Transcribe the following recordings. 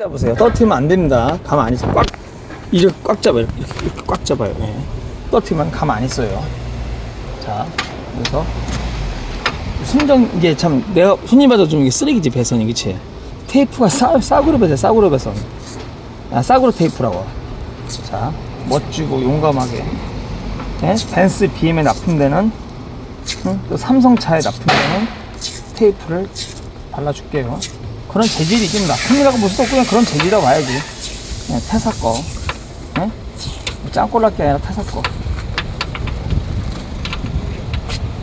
잡으세요. 떨어뜨리면 안 됩니다. 가만 안 있어요. 꽉 이렇게 꽉 잡아요. 이렇게, 이렇게 꽉 잡아요. 예. 떨어뜨리면 가만 안 있어요. 자, 그래서 순정 이게 참 내가 흔히 봐도 좀 이게 쓰레기지 배선이 그치? 테이프가 싸 싸구려 배선 싸구려 배선. 아 싸구려 테이프라고. 자, 멋지고 용감하게. 예? 벤스 BM에 납품되는 응? 또 삼성차에 납품되는 테이프를 발라줄게요. 그런 재질이 지금 납품이라고 볼 수도 없고 그냥 그런 재질이라고 봐야지. 그냥 태사 거. 예? 짱꼴랄게 아니라 태사 거.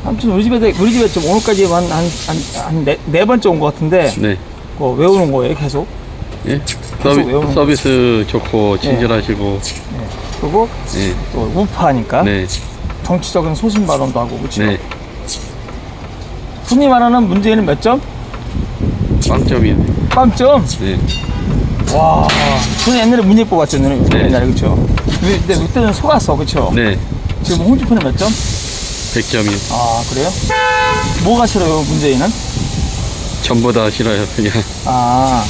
아무튼 우리 집에 우리 집에 좀 오늘까지 한한한네 네 번째 온 것 같은데 네. 그거 외우는 거예요 계속. 예. 계속 서비, 서비스 좋고 친절하시고 그리고 예. 또 우파하니까 네. 정치적인 소신 발언도 하고 그렇죠. 네. 흔히 말하는 문재인은 몇 점? 빵점이네. 빵점. 네. 와, 저는 옛날에 문예 뽑았죠, 너는 네. 옛날에 그렇죠. 근데 그때는 속았어, 그렇죠. 네. 지금 홍준표는 몇 점? 100점이요. 아, 그래요? 뭐가 싫어요, 문재인은? 전부 다 싫어요. 그냥. 아,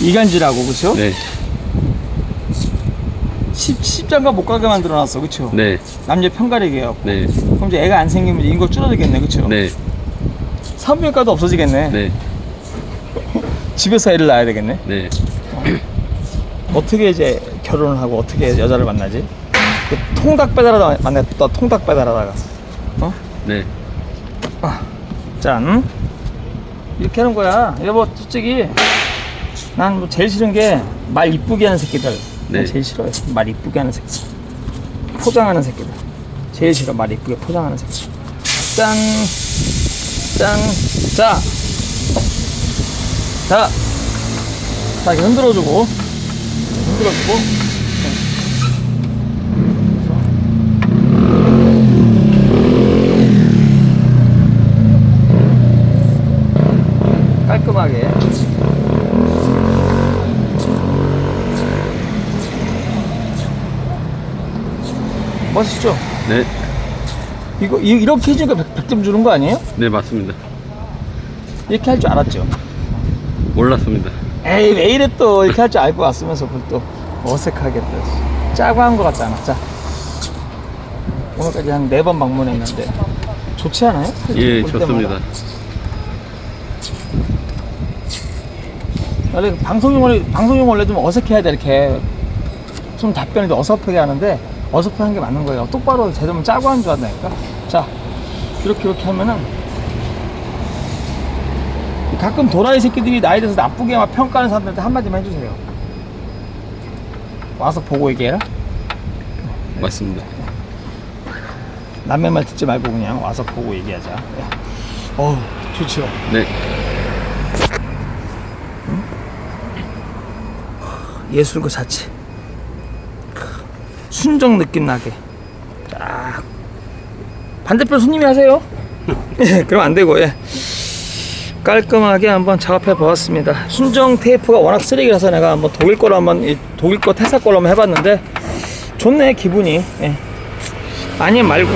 이간질하고 그렇죠? 네. 십 십장가 못 가게 만들어놨어, 그렇죠? 네. 남녀 편가르게 해요. 네. 그럼 이제 애가 안 생기면 인구 줄어들겠네, 그렇죠? 네. 산부인과도 없어지겠네. 네. 집에서 애를 낳아야 되겠네. 네. 어떻게 이제 결혼을 하고 어떻게 여자를 만나지? 그 통닭 배달하다 만났다 통닭 배달하다가. 어? 네. 짠. 이렇게 하는 거야. 여보 솔직히. 난 뭐 제일 싫은 게 말 이쁘게 하는 새끼들. 난 네. 제일 싫어요. 말 이쁘게 하는 새끼 포장하는 새끼들. 제일 싫어. 말 이쁘게 포장하는 새끼 짠짠 자 자, 자 이렇게 흔들어주고 흔들어주고 깔끔하게 멋있죠? 네. 이거 이- 이렇게 해주니까 100, 점 주는 거 아니에요? 네, 맞습니다. 이렇게 할 줄 알았죠? 몰랐습니다. 에이 왜 이래 또 이렇게 할 줄 알고 왔으면서 그걸 또 어색하게 또 짜고 한 것 같잖아 자 오늘까지 한 네 번 방문했는데 좋지 않아요? 예, 볼 좋습니다. 때마다. 원래 방송용 방송용 원래 좀 어색해야 돼 이렇게 좀 답변이 좀 어설프게 하는데 어설프한 게 맞는 거예요 똑바로 제대로 짜고 하는 줄 안다니까 자 이렇게 이렇게 하면은 가끔 도라이 새끼들이 나에 대해서 나쁘게 막 평가하는 사람들한테 한마디만 해주세요. 와서 보고 얘기해라. 맞습니다. 남의 말 듣지 말고 그냥 와서 보고 얘기하자. 예. 어우 좋죠. 네. 예술 그 자체. 순정 느낌 나게. 쫙. 반대편 손님이 하세요. 예 그럼 안 되고 예 깔끔하게 한번 작업해 보았습니다. 순정 테이프가 워낙 쓰레기라서 내가 한번 독일 거로 한번 이 독일 거 테사 거로 한번 해봤는데 좋네 기분이. 예. 아니 말고